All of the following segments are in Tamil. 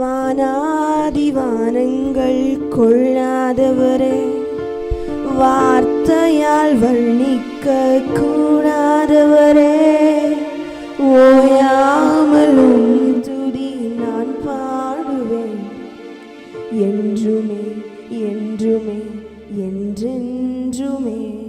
வானாதிவானங்கள் கொள்ளாதவரே வார்த்தையால் வர்ணிக்க கூடாதவரே ஓயாமலும் துதி நான் பாடுவேன். என்றுமே என்றுமே என்றென்றுமே.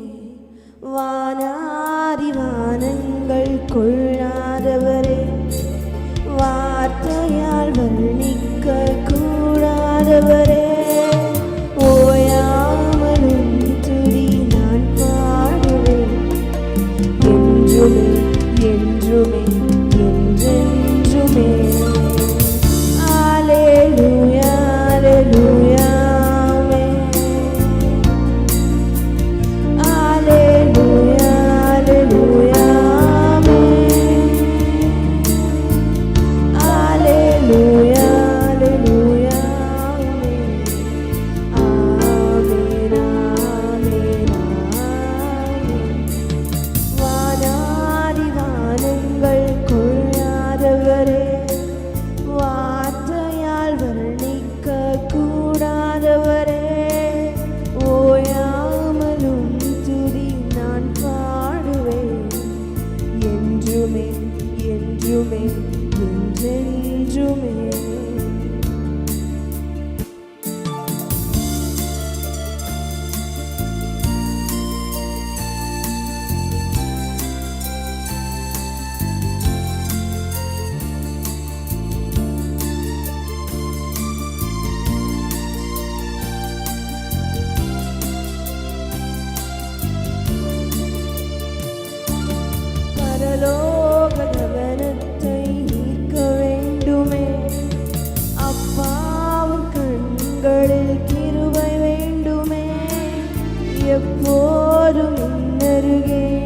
എപ്പോഴും ഇന്നരുകേ.